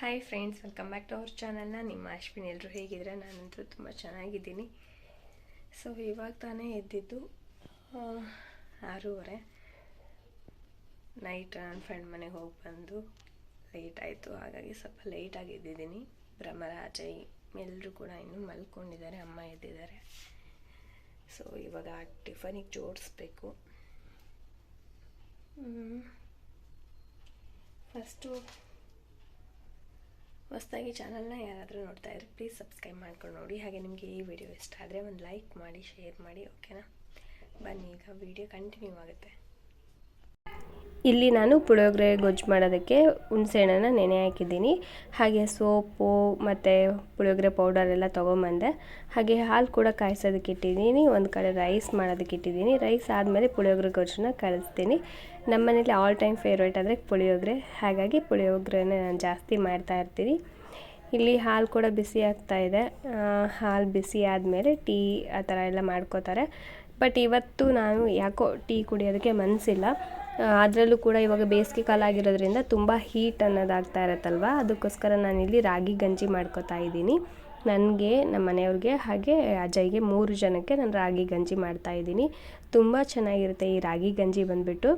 Hi friends welcome back to ಅವ್ರ ಚಾನಲ್ನ ನಿಮ್ಮ ಅಶ್ವಿನ್. ಎಲ್ಲರೂ ಹೇಗಿದ್ರೆ ನಾನಂತೂ ತುಂಬ ಚೆನ್ನಾಗಿದ್ದೀನಿ. ಸೊ ಇವಾಗ ತಾನೇ ಎದ್ದಿದ್ದು ಆ, ಆರೂವರೆ. ನೈಟ್ ನನ್ನ ಫ್ರೆಂಡ್ ಮನೆಗೆ ಹೋಗಿ ಬಂದು ಲೇಟ್ ಆಯಿತು. ಹಾಗಾಗಿ ಸ್ವಲ್ಪ ಲೇಟಾಗಿ ಎದ್ದಿದ್ದೀನಿ. ಬ್ರಹ್ಮರಾಜ ಎಲ್ಲರೂ ಕೂಡ ಇನ್ನೂ ಮಲ್ಕೊಂಡಿದ್ದಾರೆ. ಅಮ್ಮ ಎದ್ದಿದ್ದಾರೆ. ಸೊ ಇವಾಗ ಟಿಫನಿಗೆ ಜೋಡಿಸ್ಬೇಕು. ಫಸ್ಟು ಹೊಸ್ದಾಗಿ ಚಾನಲ್ನ ಯಾರಾದರೂ ನೋಡ್ತಾ ಇದ್ರೆ ಪ್ಲೀಸ್ ಸಬ್ಸ್ಕ್ರೈಬ್ ಮಾಡ್ಕೊಂಡು ನೋಡಿ. ಹಾಗೆ ನಿಮಗೆ ಈ ವಿಡಿಯೋ ಇಷ್ಟ ಆದರೆ ಒಂದು ಲೈಕ್ ಮಾಡಿ ಶೇರ್ ಮಾಡಿ ಓಕೆನಾ ಬನ್ನಿ, ಈಗ ವಿಡಿಯೋ ಕಂಟಿನ್ಯೂ ಆಗುತ್ತೆ. ಇಲ್ಲಿ ನಾನು ಪುಳಿಯೋಗರೆ ಗೊಜ್ಜು ಮಾಡೋದಕ್ಕೆ ಹುಣಸೆಹಣ್ಣನ್ನು ನೆನೆ ಹಾಕಿದ್ದೀನಿ. ಹಾಗೆ ಸೋಪು ಮತ್ತು ಪುಳಿಯೋಗರೆ ಪೌಡರ್ ಎಲ್ಲ ತೊಗೊಂಬಂದೆ ಹಾಗೆ ಹಾಲು ಕೂಡ ಕಾಯಿಸೋದಕ್ಕೆ ಇಟ್ಟಿದ್ದೀನಿ. ಒಂದು ಕಡೆ ರೈಸ್ ಮಾಡೋದಕ್ಕೆ ಇಟ್ಟಿದ್ದೀನಿ. ರೈಸ್ ಆದಮೇಲೆ ಪುಳಿಯೋಗರೆ ಗೊಜ್ಜನ್ನ ಕಳಿಸ್ತೀನಿ ನಮ್ಮ ಮನೇಲಿ ಆಲ್ ಟೈಮ್ ಫೇವ್ರೇಟ್ ಅಂದರೆ ಪುಳಿಯೋಗರೆ. ಹಾಗಾಗಿ ಪುಳಿಯೋಗರೆನೇ ನಾನು ಜಾಸ್ತಿ ಮಾಡ್ತಾ ಇರ್ತೀನಿ. ಇಲ್ಲಿ ಹಾಲು ಕೂಡ ಬಿಸಿ ಆಗ್ತಾ ಇದೆ. ಹಾಲು ಬಿಸಿ ಆದಮೇಲೆ ಟೀ ಆ ಥರ ಎಲ್ಲ ಮಾಡ್ಕೋತಾರೆ. ಬಟ್ ಇವತ್ತು ನಾನು ಯಾಕೋ ಟೀ ಕುಡಿಯೋದಕ್ಕೆ ಮನಸ್ಸಿಲ್ಲ ಅದರಲ್ಲೂ ಕೂಡ ಇವಾಗ ಬೇಸಿಗೆ ಕಾಲ ಆಗಿರೋದ್ರಿಂದ ತುಂಬ ಹೀಟ್ ಅನ್ನೋದಾಗ್ತಾ ಇರತ್ತಲ್ವ? ಅದಕ್ಕೋಸ್ಕರ ನಾನಿಲ್ಲಿ ರಾಗಿ ಗಂಜಿ ಮಾಡ್ಕೋತಾ ಇದ್ದೀನಿ. ನನಗೆ ನಮ್ಮ ಮನೆಯವ್ರಿಗೆ ಹಾಗೆ ಅಜಯ್ಗೆ ಮೂರು ಜನಕ್ಕೆ ನಾನು ರಾಗಿ ಗಂಜಿ ಮಾಡ್ತಾ ಇದ್ದೀನಿ. ತುಂಬ ಚೆನ್ನಾಗಿರುತ್ತೆ ಈ ರಾಗಿ ಗಂಜಿ ಬಂದುಬಿಟ್ಟು.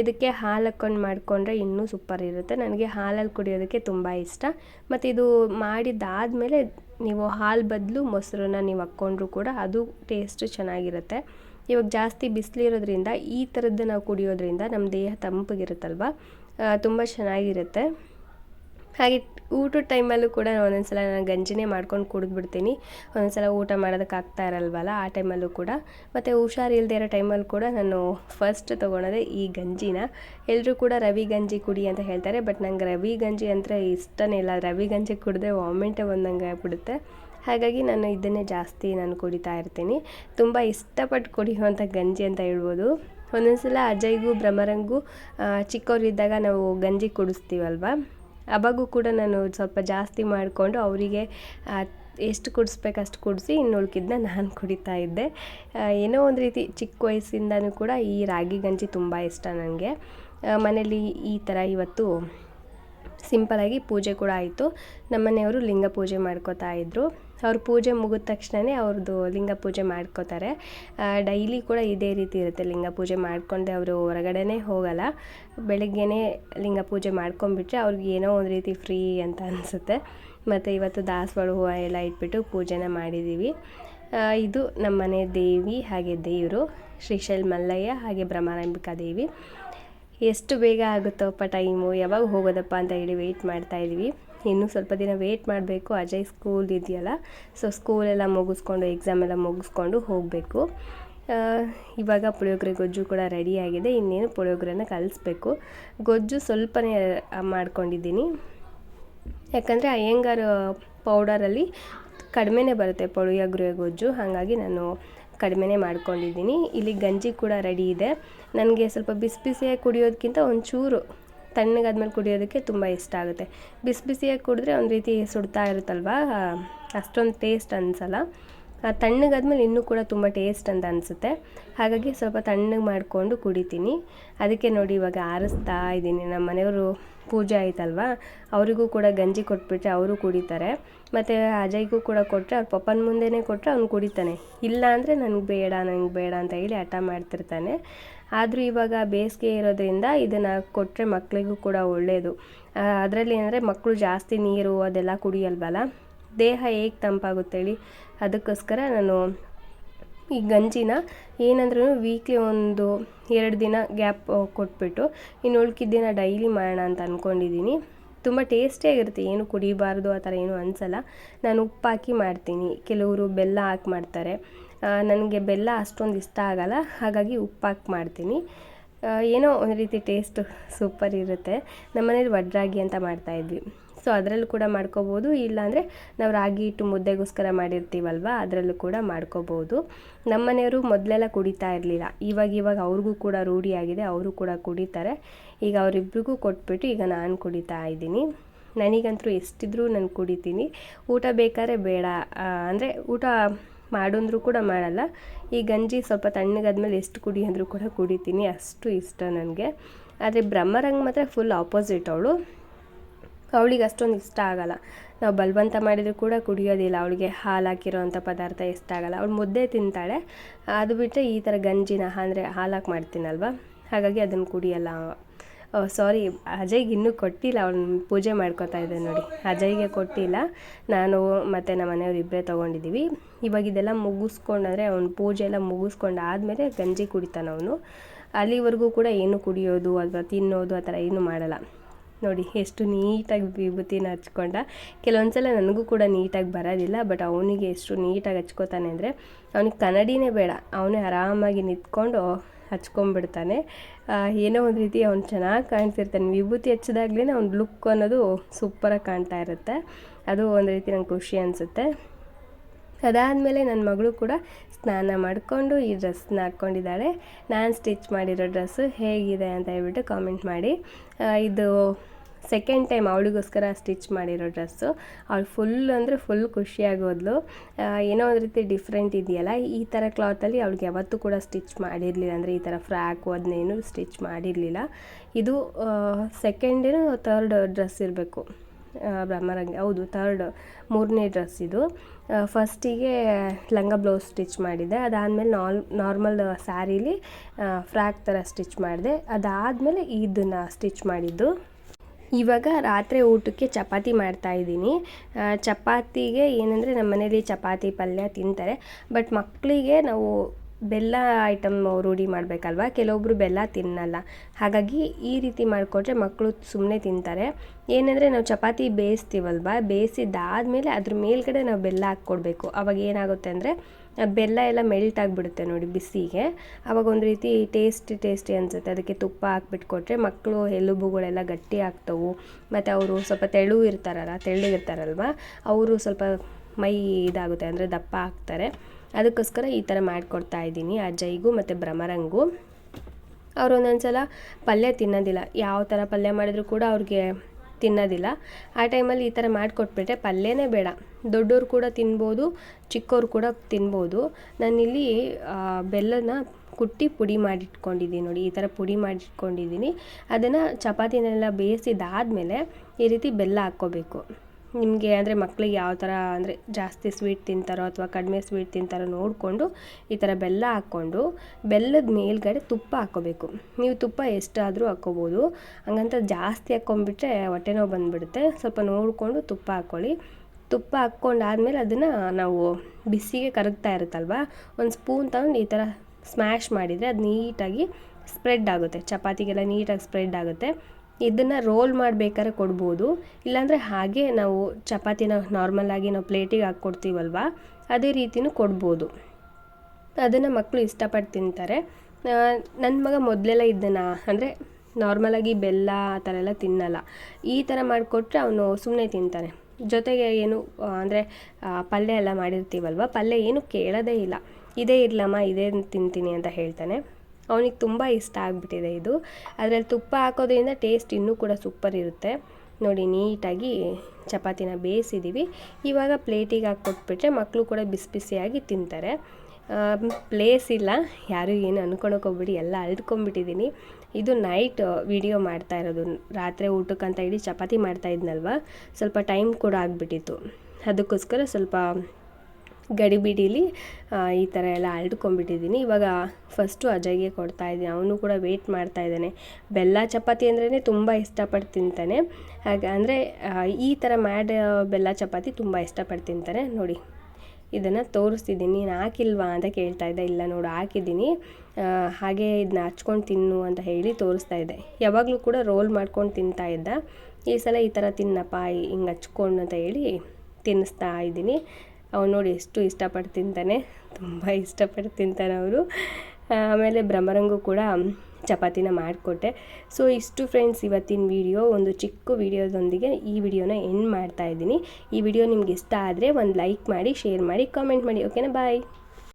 ಇದಕ್ಕೆ ಹಾಲು ಹಾಕ್ಕೊಂಡು ಮಾಡಿಕೊಂಡ್ರೆ ಇನ್ನೂ ಸೂಪರ್ ಇರುತ್ತೆ. ನನಗೆ ಹಾಲಲ್ಲಿ ಕುಡಿಯೋದಕ್ಕೆ ತುಂಬ ಇಷ್ಟ. ಮತ್ತು ಇದು ಮಾಡಿದ್ದಾದಮೇಲೆ ನೀವು ಹಾಲು ಬದಲು ಮೊಸರನ್ನ ನೀವು ಹಾಕ್ಕೊಂಡ್ರೂ ಕೂಡ ಅದು ಟೇಸ್ಟ್ ಚೆನ್ನಾಗಿರುತ್ತೆ. ಇವಾಗ ಜಾಸ್ತಿ ಬಿಸಿಲಿರೋದ್ರಿಂದ ಈ ಥರದ್ದು ನಾವು ಕುಡಿಯೋದ್ರಿಂದ ನಮ್ಮ ದೇಹ ತಂಪಗಿರುತ್ತಲ್ವ? ತುಂಬ ಚೆನ್ನಾಗಿರುತ್ತೆ. ಹಾಗೆ ಊಟದ ಟೈಮಲ್ಲೂ ಕೂಡ ಒಂದೊಂದು ಸಲ ನಾನು ಗಂಜಿನೇ ಮಾಡ್ಕೊಂಡು ಕುಡಿದ್ಬಿಡ್ತೀನಿ. ಒಂದೊಂದು ಸಲ ಊಟ ಮಾಡೋದಕ್ಕೆ ಆಗ್ತಾ ಇರಲ್ವಲ್ಲ ಆ ಟೈಮಲ್ಲೂ ಕೂಡ. ಮತ್ತು ಹುಷಾರಿಲ್ಲದೆ ಇರೋ ಟೈಮಲ್ಲಿ ಕೂಡ ನಾನು ಫಸ್ಟ್ ತೊಗೊಳೋದೇ ಈ ಗಂಜಿನ. ಎಲ್ಲರೂ ಕೂಡ ರವಿ ಗಂಜಿ ಕುಡಿ ಅಂತ ಹೇಳ್ತಾರೆ, ಬಟ್ ನಂಗೆ ರವಿ ಗಂಜಿ ಅಂದರೆ ಇಷ್ಟನೇ ಇಲ್ಲ. ರವಿ ಗಂಜಿ ಕುಡಿದ್ರೆ ವಾಮಿಂಟೇ ಬಂದಂಗೆ ಆಗ್ಬಿಡುತ್ತೆ. ಹಾಗಾಗಿ ನಾನು ಇದನ್ನೇ ಜಾಸ್ತಿ ನಾನು ಕುಡಿತಾ ಇರ್ತೀನಿ. ತುಂಬ ಇಷ್ಟಪಟ್ಟು ಕುಡಿಯುವಂಥ ಗಂಜಿ ಅಂತ ಹೇಳ್ಬೋದು. ಒಂದೊಂದು ಸಲ ಅಜಯ್ಗೂ ಭ್ರಮರಂಗೂ ಚಿಕ್ಕವರಿದ್ದಾಗ ನಾವು ಗಂಜಿ ಕುಡಿಸ್ತೀವಲ್ವ? ಅವಾಗೂ ಕೂಡ ನಾನು ಸ್ವಲ್ಪ ಜಾಸ್ತಿ ಮಾಡಿಕೊಂಡು ಅವರಿಗೆ ಎಷ್ಟು ಕುಡಿಸ್ಬೇಕು ಅಷ್ಟು ಕುಡಿಸಿ ಇನ್ನು ಉಳ್ಕಿದ್ದನ್ನ ನಾನು ಕುಡಿತಾ ಇದ್ದೆ. ಏನೋ ಒಂದು ರೀತಿ ಚಿಕ್ಕ ವಯಸ್ಸಿಂದನೂ ಕೂಡ ಈ ರಾಗಿ ಗಂಜಿ ತುಂಬ ಇಷ್ಟ ನನಗೆ. ಮನೇಲಿ ಈ ಥರ ಇವತ್ತು ಸಿಂಪಲಾಗಿ ಪೂಜೆ ಕೂಡ ಆಯಿತು. ನಮ್ಮನೆಯವರು ಲಿಂಗ ಪೂಜೆ ಮಾಡ್ಕೋತಾ ಇದ್ದರು ಅವ್ರ ಪೂಜೆ ಮುಗಿದ ತಕ್ಷಣವೇ ಅವ್ರದ್ದು ಲಿಂಗ ಪೂಜೆ ಮಾಡ್ಕೋತಾರೆ. ಡೈಲಿ ಕೂಡ ಇದೇ ರೀತಿ ಇರುತ್ತೆ ಲಿಂಗ ಪೂಜೆ ಮಾಡ್ಕೊಂಡೆ ಅವರು ಹೊರಗಡೆನೇ ಹೋಗಲ್ಲ. ಬೆಳಗ್ಗೆನೇ ಲಿಂಗ ಪೂಜೆ ಮಾಡ್ಕೊಂಬಿಟ್ರೆ ಅವ್ರಿಗೆ ಏನೋ ಒಂದು ರೀತಿ ಫ್ರೀ ಅಂತ ಅನಿಸುತ್ತೆ. ಮತ್ತು ಇವತ್ತು ದಾಸವಾಳ ಹೂವು ಎಲ್ಲ ಇಟ್ಬಿಟ್ಟು ಪೂಜೆನ ಮಾಡಿದ್ದೀವಿ ಇದು ನಮ್ಮನೆ ದೇವಿ ಹಾಗೆ ದೇವರು ಶ್ರೀಶೈಲ್ ಮಲ್ಲಯ್ಯ ಹಾಗೆ ಭ್ರಮರಾಂಬಿಕಾ ದೇವಿ. ಎಷ್ಟು ಬೇಗ ಆಗುತ್ತಪ್ಪ ಟೈಮು, ಯಾವಾಗ ಹೋಗೋದಪ್ಪ ಅಂತ ಹೇಳಿ ವೆಯ್ಟ್ ಮಾಡ್ತಾ ಇದ್ದೀವಿ ಇನ್ನೂ ಸ್ವಲ್ಪ ದಿನ ವೆಯ್ಟ್ ಮಾಡಬೇಕು. ಅಜಯ್ ಸ್ಕೂಲ್ ಇದೆಯಲ್ಲ ಸೊ ಸ್ಕೂಲೆಲ್ಲ ಮುಗಿಸ್ಕೊಂಡು ಎಕ್ಸಾಮ್ ಎಲ್ಲ ಮುಗಿಸ್ಕೊಂಡು ಹೋಗಬೇಕು. ಇವಾಗ ಪುಳಿಯೋಗರೆ ಗೊಜ್ಜು ಕೂಡ ರೆಡಿಯಾಗಿದೆ ಇನ್ನೇನು ಪುಳಿಯೋಗರೆನ ಕಲಿಸ್ಬೇಕು. ಗೊಜ್ಜು ಸ್ವಲ್ಪನೇ ಮಾಡ್ಕೊಂಡಿದ್ದೀನಿ. ಯಾಕಂದರೆ ಅಯ್ಯಂಗಾರ್ ಪೌಡರಲ್ಲಿ ಕಡಿಮೆನೇ ಬರುತ್ತೆ ಪುಳಿಯೋಗರೆ ಗೊಜ್ಜು. ಹಾಗಾಗಿ ನಾನು ಕಡಿಮೆನೇ ಮಾಡ್ಕೊಂಡಿದ್ದೀನಿ. ಇಲ್ಲಿ ಗಂಜಿ ಕೂಡ ರೆಡಿ ಇದೆ. ನನಗೆ ಸ್ವಲ್ಪ ಬಿಸಿ ಬಿಸಿಯಾಗಿ ಕುಡಿಯೋದಕ್ಕಿಂತ ಒಂಚೂರು ತಣ್ಣಗಾದ್ಮೇಲೆ ಕುಡಿಯೋದಕ್ಕೆ ತುಂಬ ಇಷ್ಟ ಆಗುತ್ತೆ. ಬಿಸಿ ಬಿಸಿಯಾಗಿ ಕುಡಿದ್ರೆ ಒಂದು ರೀತಿ ಸುಡ್ತಾ ಇರುತ್ತಲ್ವ? ಅಷ್ಟೊಂದು ಟೇಸ್ಟ್ ಅನಿಸಲ್ಲ. ತಣ್ಣಗಾದ್ಮೇಲೆ ಇನ್ನೂ ಕೂಡ ತುಂಬ ಟೇಸ್ಟ್ ಅಂತ ಅನಿಸುತ್ತೆ. ಹಾಗಾಗಿ ಸ್ವಲ್ಪ ತಣ್ಣಗೆ ಮಾಡಿಕೊಂಡು ಕುಡಿತೀನಿ. ಅದಕ್ಕೆ ನೋಡಿ ಇವಾಗ ಆರಿಸ್ತಾ ಇದ್ದೀನಿ. ನಮ್ಮ ಮನೆಯವರು ಪೂಜೆ ಆಯ್ತಲ್ವ? ಅವರಿಗೂ ಕೂಡ ಗಂಜಿ ಕೊಟ್ಬಿಟ್ರೆ ಅವರು ಕುಡಿತಾರೆ. ಮತ್ತು ಅಜಯ್ಗೂ ಕೂಡ ಕೊಟ್ಟರೆ ಅವ್ರ ಪಪ್ಪನ ಮುಂದೆನೇ ಕೊಟ್ಟರೆ ಅವ್ನು ಕುಡಿತಾನೆ. ಇಲ್ಲ ಅಂದರೆ ನನಗೆ ಬೇಡ ನನಗೆ ಬೇಡ ಅಂತ ಹೇಳಿ ಹಠ ಮಾಡ್ತಿರ್ತಾನೆ. ಆದರೂ ಇವಾಗ ಬೇಸಿಗೆ ಇರೋದ್ರಿಂದ ಇದನ್ನು ಕೊಟ್ಟರೆ ಮಕ್ಕಳಿಗೂ ಕೂಡ ಒಳ್ಳೆಯದು ಅದರಲ್ಲಿ ಏನಂದರೆ ಮಕ್ಕಳು ಜಾಸ್ತಿ ನೀರು ಅದೆಲ್ಲ ಕುಡಿಯಲ್ವಲ್ಲ? ದೇಹ ಹೇಗೆ ತಂಪಾಗುತ್ತೇಳಿ ಅದಕ್ಕೋಸ್ಕರ ನಾನು ಈ ಗಂಜಿನ ಏನಂದ್ರೂ ವೀಕ್ಲಿ ಒಂದು ಎರಡು ದಿನ ಗ್ಯಾಪ್ ಕೊಟ್ಬಿಟ್ಟು, ಇನ್ನು ಉಳ್ಕಿದ್ದಿನ ಡೈಲಿ ಮಾಡೋಣ ಅಂತ ಅಂದ್ಕೊಂಡಿದ್ದೀನಿ ತುಂಬ ಟೇಸ್ಟಿಯಾಗಿರುತ್ತೆ ಏನು ಕುಡಿಬಾರ್ದು ಆ ಥರ ಏನು ಅನಿಸಲ್ಲ. ನಾನು ಉಪ್ಪು ಹಾಕಿ ಮಾಡ್ತೀನಿ. ಕೆಲವರು ಬೆಲ್ಲ ಹಾಕಿ ಮಾಡ್ತಾರೆ. ನನಗೆ ಬೆಲ್ಲ ಅಷ್ಟೊಂದು ಇಷ್ಟ ಆಗಲ್ಲ. ಹಾಗಾಗಿ ಉಪ್ಪು ಹಾಕಿ ಮಾಡ್ತೀನಿ. ಏನೋ ಒಂದು ರೀತಿ ಟೇಸ್ಟ್ ಸೂಪರ್ ಇರುತ್ತೆ. ನಮ್ಮ ಮನೇಲಿ ವಡ್ರಾಗಿ ಅಂತ ಮಾಡ್ತಾಯಿದ್ವಿ ಸೊ ಅದರಲ್ಲೂ ಕೂಡ ಮಾಡ್ಕೋಬೋದು. ಇಲ್ಲಾಂದರೆ ನಾವು ರಾಗಿ ಹಿಟ್ಟು ಮುದ್ದೆಗೋಸ್ಕರ ಮಾಡಿರ್ತೀವಲ್ವ, ಅದರಲ್ಲೂ ಕೂಡ ಮಾಡ್ಕೋಬೋದು. ನಮ್ಮ ಮನೆಯವರು ಮೊದಲೆಲ್ಲ ಕುಡಿತಾ ಇರಲಿಲ್ಲ. ಇವಾಗ ಇವಾಗ ಅವ್ರಿಗೂ ಕೂಡ ರೂಢಿಯಾಗಿದೆ ಅವರು ಕೂಡ ಕುಡಿತಾರೆ. ಈಗ ಅವರಿಬ್ರಿಗೂ ಕೊಟ್ಬಿಟ್ಟು ಈಗ ನಾನು ಕುಡಿತಾ ಇದ್ದೀನಿ. ನನಗಂತೂ ಎಷ್ಟಿದ್ರೂ ನಾನು ಕುಡಿತೀನಿ. ಊಟ ಬೇಕಾದ್ರೆ ಬೇಡ. ಅಂದರೆ ಊಟ ಮಾಡಂದ್ರು ಕೂಡ ಮಾಡಲ್ಲ. ಈ ಗಂಜಿ ಸ್ವಲ್ಪ ತಣ್ಣಗಾದ್ಮೇಲೆ ಎಷ್ಟು ಕುಡಿ ಅಂದರೂ ಕೂಡ ಕುಡಿತೀನಿ. ಅಷ್ಟು ಇಷ್ಟ ನನಗೆ. ಆದರೆ ಬ್ರಹ್ಮರಂಗ್ ಮಾತ್ರ ಫುಲ್ ಆಪೋಸಿಟ್ ಅವಳು. ಅವಳಿಗೆ ಅಷ್ಟೊಂದು ಇಷ್ಟ ಆಗಲ್ಲ. ನಾವು ಬಲವಂತ ಮಾಡಿದರೂ ಕೂಡ ಕುಡಿಯೋದಿಲ್ಲ. ಅವಳಿಗೆ ಹಾಲು ಹಾಕಿರೋವಂಥ ಪದಾರ್ಥ ಇಷ್ಟ ಆಗಲ್ಲ. ಅವಳು ಮುದ್ದೆ ತಿಂತಾಳೆ. ಅದು ಬಿಟ್ಟರೆ ಈ ಥರ ಗಂಜಿನ ಅಂದರೆ ಹಾಲು ಹಾಕಿ ಮಾಡ್ತೀನಲ್ವ? ಹಾಗಾಗಿ ಅದನ್ನು ಕುಡಿಯಲ್ಲ. ಸಾರಿ. ಅಜಯ್ಗೆ ಇನ್ನೂ ಕೊಟ್ಟಿಲ್ಲ. ಅವಳನ್ನ ಪೂಜೆ ಮಾಡ್ಕೊತಾ ಇದೆ ನೋಡಿ. ಅಜಯ್ಗೆ ಕೊಟ್ಟಿಲ್ಲ. ನಾನು ಮತ್ತು ನಮ್ಮ ಮನೆಯವ್ರು ಇಬ್ಬರೇ ತೊಗೊಂಡಿದ್ದೀವಿ. ಇವಾಗ ಇದೆಲ್ಲ ಮುಗಿಸ್ಕೊಂಡಂದರೆ ಅವ್ನು ಪೂಜೆ ಎಲ್ಲ ಮುಗಿಸ್ಕೊಂಡು ಆದಮೇಲೆ ಗಂಜಿ ಕುಡಿತಾನೆ ಅವನು. ಅಲ್ಲಿವರೆಗೂ ಕೂಡ ಏನು ಕುಡಿಯೋದು ಅಥವಾ ತಿನ್ನೋದು ಆ ಥರ ಏನೂ ಮಾಡಲ್ಲ. ನೋಡಿ, ಎಷ್ಟು ನೀಟಾಗಿ ವಿಭೂತಿನ ಹಚ್ಕೊಂಡ. ಕೆಲವೊಂದು ಸಲ ನನಗೂ ಕೂಡ ನೀಟಾಗಿ ಬರೋದಿಲ್ಲ, ಬಟ್ ಅವನಿಗೆ ಎಷ್ಟು ನೀಟಾಗಿ ಹಚ್ಕೋತಾನೆ ಅಂದರೆ, ಅವನಿಗೆ ಕನ್ನಡಿನೇ ಬೇಡ. ಅವನೇ ಆರಾಮಾಗಿ ನಿಂತ್ಕೊಂಡು ಹಚ್ಕೊಂಡ್ಬಿಡ್ತಾನೆ. ಏನೋ ಒಂದು ರೀತಿ ಅವ್ನು ಚೆನ್ನಾಗಿ ಕಾಣ್ತಿರ್ತಾನೆ. ವಿಭೂತಿ ಹಚ್ಚಿದಾಗ್ಲೇ ಅವ್ನ ಲುಕ್ ಅನ್ನೋದು ಸೂಪರಾಗಿ ಕಾಣ್ತಾ ಇರುತ್ತೆ. ಅದು ಒಂದು ರೀತಿ ನಂಗೆ ಖುಷಿ ಅನಿಸುತ್ತೆ. ಅದಾದಮೇಲೆ ನನ್ನ ಮಗಳು ಕೂಡ ಸ್ನಾನ ಮಾಡಿಕೊಂಡು ಈ ಡ್ರೆಸ್ನ ಹಾಕ್ಕೊಂಡಿದ್ದಾಳೆ ನಾನು ಸ್ಟಿಚ್ ಮಾಡಿರೋ ಡ್ರೆಸ್ಸು ಹೇಗಿದೆ ಅಂತ ಹೇಳ್ಬಿಟ್ಟು ಕಾಮೆಂಟ್ ಮಾಡಿ. ಇದು ಸೆಕೆಂಡ್ ಟೈಮ್ ಅವಳಿಗೋಸ್ಕರ ಸ್ಟಿಚ್ ಮಾಡಿರೋ ಡ್ರೆಸ್ಸು ಅವಳು ಫುಲ್ ಅಂದರೆ ಫುಲ್ ಖುಷಿಯಾಗೋದ್ಲು ಏನೋ ಒಂದು ರೀತಿ ಡಿಫ್ರೆಂಟ್ ಇದೆಯಲ್ಲ, ಈ ಥರ ಕ್ಲಾತಲ್ಲಿ ಅವಳಿಗೆ ಯಾವತ್ತೂ ಕೂಡ ಸ್ಟಿಚ್ ಮಾಡಿರಲಿಲ್ಲ ಅಂದರೆ ಈ ಥರ ಫ್ರ್ಯಾಕು ಅದನ್ನೇನು ಸ್ಟಿಚ್ ಮಾಡಿರಲಿಲ್ಲ. ಇದು ಸೆಕೆಂಡೇನು ಥರ್ಡ್ ಡ್ರೆಸ್ ಇರಬೇಕು. ಬ್ರಹ್ಮರಂಗಿ, ಹೌದು ಥರ್ಡ್ ಮೂರನೇ ಡ್ರೆಸ್ ಇದು. ಫಸ್ಟಿಗೆ ಲಂಗ ಬ್ಲೌಸ್ ಸ್ಟಿಚ್ ಮಾಡಿದೆ. ಅದಾದಮೇಲೆ ನಾಲ್ ನಾರ್ಮಲ್ ಸ್ಯಾರೀಲಿ ಫ್ರಾಕ್ ಥರ ಸ್ಟಿಚ್ ಮಾಡಿದೆ. ಅದಾದಮೇಲೆ ಇದನ್ನು ಸ್ಟಿಚ್ ಮಾಡಿದ್ದು. ಇವಾಗ ರಾತ್ರಿ ಊಟಕ್ಕೆ ಚಪಾತಿ ಮಾಡ್ತಾ ಇದ್ದೀನಿ. ಚಪಾತಿಗೆ ಏನಂದರೆ ನಮ್ಮ ಮನೇಲಿ ಚಪಾತಿ ಪಲ್ಯ ತಿಂತಾರೆ. ಬಟ್ ಮಕ್ಕಳಿಗೆ ನಾವು ಬೆಲ್ಲ ಐಟಮ್ ರೂಢಿ ಮಾಡಬೇಕಲ್ವ? ಕೆಲವೊಬ್ಬರು ಬೆಲ್ಲ ತಿನ್ನಲ್ಲ. ಹಾಗಾಗಿ ಈ ರೀತಿ ಮಾಡಿಕೊಟ್ರೆ ಮಕ್ಕಳು ಸುಮ್ಮನೆ ತಿಂತಾರೆ. ಏನಂದರೆ ನಾವು ಚಪಾತಿ ಬೇಯಿಸ್ತೀವಲ್ವ? ಬೇಯಿಸಿದ್ದಾದಮೇಲೆ ಅದ್ರ ಮೇಲ್ಗಡೆ ನಾವು ಬೆಲ್ಲ ಹಾಕ್ಕೊಡ್ಬೇಕು. ಅವಾಗ ಏನಾಗುತ್ತೆ ಅಂದರೆ ಬೆಲ್ಲ ಎಲ್ಲ ಮೆಲ್ಟ್ ಆಗಿಬಿಡುತ್ತೆ ನೋಡಿ ಬಿಸಿಗೆ. ಆವಾಗ ಒಂದು ರೀತಿ ಟೇಸ್ಟಿ ಟೇಸ್ಟಿ ಅನಿಸುತ್ತೆ. ಅದಕ್ಕೆ ತುಪ್ಪ ಹಾಕ್ಬಿಟ್ಟು ಕೊಟ್ಟರೆ ಮಕ್ಕಳು ಎಲುಬುಗಳೆಲ್ಲ ಗಟ್ಟಿ ಆಗ್ತವು. ಮತ್ತು ಅವರು ಸ್ವಲ್ಪ ತೆಳು ಇರ್ತಾರಲ್ಲ ತೆಳ್ಳಗಿರ್ತಾರಲ್ವ ಅವರು ಸ್ವಲ್ಪ ಮೈ ಇದಾಗುತ್ತೆ ಅಂದರೆ ದಪ್ಪ ಆಗ್ತಾರೆ. ಅದಕ್ಕೋಸ್ಕರ ಈ ಥರ ಮಾಡಿಕೊಡ್ತಾ ಇದ್ದೀನಿ ಅಜ್ಜಯ್ಗೂ ಮತ್ತು ಭ್ರಮರಂಗೂ. ಅವ್ರು ಒಂದೊಂದು ಸಲ ಪಲ್ಯ ತಿನ್ನೋದಿಲ್ಲ. ಯಾವ ಥರ ಪಲ್ಯ ಮಾಡಿದರೂ ಕೂಡ ಅವ್ರಿಗೆ ತಿನ್ನೋದಿಲ್ಲ. ಆ ಟೈಮಲ್ಲಿ ಈ ಥರ ಮಾಡಿಕೊಟ್ಬಿಟ್ರೆ ಪಲ್ಯನೇ ಬೇಡ. ದೊಡ್ಡವ್ರು ಕೂಡ ತಿನ್ಬೋದು ಚಿಕ್ಕವ್ರು ಕೂಡ ತಿನ್ಬೋದು. ನಾನಿಲ್ಲಿ ಬೆಲ್ಲನ ಕುಟ್ಟಿ ಪುಡಿ ಮಾಡಿಟ್ಕೊಂಡಿದ್ದೀನಿ ನೋಡಿ, ಈ ಥರ ಪುಡಿ ಮಾಡಿಟ್ಕೊಂಡಿದ್ದೀನಿ. ಅದನ್ನು ಚಪಾತಿನೆಲ್ಲ ಬೇಯಿಸಿದಾದ್ಮೇಲೆ ಈ ರೀತಿ ಬೆಲ್ಲ ಹಾಕ್ಕೋಬೇಕು. ನಿಮಗೆ ಅಂದರೆ ಮಕ್ಕಳಿಗೆ ಯಾವ ಥರ ಅಂದರೆ ಜಾಸ್ತಿ ಸ್ವೀಟ್ ತಿಂತಾರೋ ಅಥವಾ ಕಡಿಮೆ ಸ್ವೀಟ್ ತಿಂತಾರೋ ನೋಡಿಕೊಂಡು ಈ ಥರ ಬೆಲ್ಲ ಹಾಕ್ಕೊಂಡು ಬೆಲ್ಲದ ಮೇಲ್ಗಡೆ ತುಪ್ಪ ಹಾಕ್ಕೋಬೇಕು. ನೀವು ತುಪ್ಪ ಎಷ್ಟಾದರೂ ಹಾಕ್ಕೋಬೋದು. ಹಂಗಂತ ಜಾಸ್ತಿ ಹಾಕ್ಕೊಂಬಿಟ್ರೆ ಹೊಟ್ಟೆ ನೋವು ಬಂದುಬಿಡುತ್ತೆ. ಸ್ವಲ್ಪ ನೋಡಿಕೊಂಡು ತುಪ್ಪ ಹಾಕ್ಕೊಳ್ಳಿ. ತುಪ್ಪ ಹಾಕ್ಕೊಂಡಾದ್ಮೇಲೆ ಅದನ್ನು ನಾವು ಬಿಸಿಗೆ ಕರಗ್ತಾ ಇರುತ್ತಲ್ವ? ಒಂದು ಸ್ಪೂನ್ ತಗೊಂಡು ಈ ಥರ ಸ್ಮ್ಯಾಶ್ ಮಾಡಿದರೆ ಅದು ನೀಟಾಗಿ ಸ್ಪ್ರೆಡ್ ಆಗುತ್ತೆ. ಚಪಾತಿಗೆಲ್ಲ ನೀಟಾಗಿ ಸ್ಪ್ರೆಡ್ ಆಗುತ್ತೆ. ಇದನ್ನು ರೋಲ್ ಮಾಡ್ಬೇಕಾದ್ರೆ ಕೊಡ್ಬೋದು. ಇಲ್ಲಾಂದರೆ ಹಾಗೆ ನಾವು ಚಪಾತಿನ ನಾರ್ಮಲಾಗಿ ನಾವು ಪ್ಲೇಟಿಗೆ ಹಾಕ್ಕೊಡ್ತೀವಲ್ವ, ಅದೇ ರೀತಿಯೂ ಕೊಡ್ಬೋದು. ಅದನ್ನು ಮಕ್ಕಳು ಇಷ್ಟಪಟ್ಟು ತಿಂತಾರೆ. ನನ್ನ ಮಗ ಮೊದಲೆಲ್ಲ ಇದನ್ನು ಅಂದರೆ ನಾರ್ಮಲಾಗಿ ಬೆಲ್ಲ ಆ ಥರ ಎಲ್ಲ ತಿನ್ನಲ್ಲ. ಈ ಥರ ಮಾಡಿಕೊಟ್ರೆ ಅವನು ಸುಮ್ಮನೆ ತಿಂತಾನೆ. ಜೊತೆಗೆ ಏನು ಅಂದರೆ ಪಲ್ಯ ಎಲ್ಲ ಮಾಡಿರ್ತೀವಲ್ವ, ಪಲ್ಯ ಏನು ಕೇಳೋದೇ ಇಲ್ಲ. ಇದೇ ಇರಲಮ್ಮ, ಇದೇ ತಿಂತೀನಿ ಅಂತ ಹೇಳ್ತಾನೆ. ಅವನಿಗೆ ತುಂಬ ಇಷ್ಟ ಆಗಿಬಿಟ್ಟಿದೆ ಇದು. ಅದರಲ್ಲಿ ತುಪ್ಪ ಹಾಕೋದ್ರಿಂದ ಟೇಸ್ಟ್ ಇನ್ನೂ ಕೂಡ ಸೂಪರ್ ಇರುತ್ತೆ. ನೋಡಿ, ನೀಟಾಗಿ ಚಪಾತಿನ ಬೇಯಿಸಿದ್ದೀವಿ ಇವಾಗ ಪ್ಲೇಟಿಗೆ ಹಾಕ್ಕೊಟ್ಬಿಟ್ರೆ ಮಕ್ಕಳು ಕೂಡ ಬಿಸಿ ಬಿಸಿಯಾಗಿ ತಿಂತಾರೆ. ಪ್ಲೇಸ್ ಇಲ್ಲ. ಯಾರು ಏನು ಅನ್ಕೊಳಕ್ಕೆ ಹೋಗ್ಬಿಡಿ. ಎಲ್ಲ ಅಳ್ಕೊಂಬಿಟ್ಟಿದ್ದೀನಿ ಇದು ನೈಟ್ ವಿಡಿಯೋ ಮಾಡ್ತಾ ಇರೋದು. ರಾತ್ರಿ ಊಟಕ್ಕಂತ ಹೇಳಿ ಚಪಾತಿ ಮಾಡ್ತಾ ಇದ್ನಲ್ವ? ಸ್ವಲ್ಪ ಟೈಮ್ ಕೂಡ ಆಗಿಬಿಟ್ಟಿತ್ತು. ಅದಕ್ಕೋಸ್ಕರ ಸ್ವಲ್ಪ ಗಡಿಬಿಡೀಲಿ ಈ ಥರ ಎಲ್ಲ ಅಳ್ಕೊಂಬಿಟ್ಟಿದ್ದೀನಿ ಇವಾಗ ಫಸ್ಟು ಅಜಯ್ಗೆ ಕೊಡ್ತಾ ಇದ್ದೀನಿ. ಅವನು ಕೂಡ ವೇಟ್ ಮಾಡ್ತಾ ಇದ್ದಾನೆ. ಬೆಲ್ಲ ಚಪಾತಿ ಅಂದ್ರೇ ತುಂಬ ಇಷ್ಟಪಟ್ಟು ತಿಂತಾನೆ. ಹಾಗೆ ಅಂದರೆ ಈ ಥರ ಮ್ಯಾಡ್ ಬೆಲ್ಲ ಚಪಾತಿ ತುಂಬ ಇಷ್ಟಪಟ್ಟು ತಿಂತಾನೆ. ನೋಡಿ, ಇದನ್ನು ತೋರಿಸ್ತಿದ್ದೀನಿ. ನೀನು ಹಾಕಿಲ್ವಾ ಅಂತ ಕೇಳ್ತಾ ಇದ್ದೆ. ಇಲ್ಲ ನೋಡು, ಹಾಕಿದ್ದೀನಿ. ಹಾಗೆ ಇದನ್ನ ಹಚ್ಕೊಂಡು ತಿನ್ನು ಅಂತ ಹೇಳಿ ತೋರಿಸ್ತಾ ಇದ್ದೆ. ಯಾವಾಗಲೂ ಕೂಡ ರೋಲ್ ಮಾಡ್ಕೊಂಡು ತಿಂತಾ ಇದ್ದ. ಈ ಸಲ ಈ ಥರ ತಿನ್ನಪ್ಪ, ಹಿಂಗೆ ಹಚ್ಕೊಂಡು ಅಂತ ಹೇಳಿ ತಿನ್ನಿಸ್ತಾ ಇದ್ದೀನಿ. ಅವ್ನು ನೋಡಿ ಎಷ್ಟು ಇಷ್ಟಪಟ್ಟು ತಿಂತಾನೆ. ತುಂಬ ಇಷ್ಟಪಟ್ಟು ತಿಂತಾನೆ ಅವರು. ಆಮೇಲೆ ಭ್ರಮರಂಗು ಕೂಡ ಚಪಾತಿನ ಮಾಡಿಕೊಟ್ಟೆ. ಸೊ ಇಷ್ಟು ಫ್ರೆಂಡ್ಸ್ ಇವತ್ತಿನ ವಿಡಿಯೋ ಒಂದು ಚಿಕ್ಕ ವಿಡಿಯೋದೊಂದಿಗೆ ಈ ವಿಡಿಯೋನ ಎಂಡ್ ಮಾಡ್ತಾ ಇದ್ದೀನಿ. ಈ ವಿಡಿಯೋ ನಿಮ್ಗೆ ಇಷ್ಟ ಆದರೆ ಒಂದು ಲೈಕ್ ಮಾಡಿ ಶೇರ್ ಮಾಡಿ ಕಾಮೆಂಟ್ ಮಾಡಿ ಓಕೆನಾ ಬಾಯ್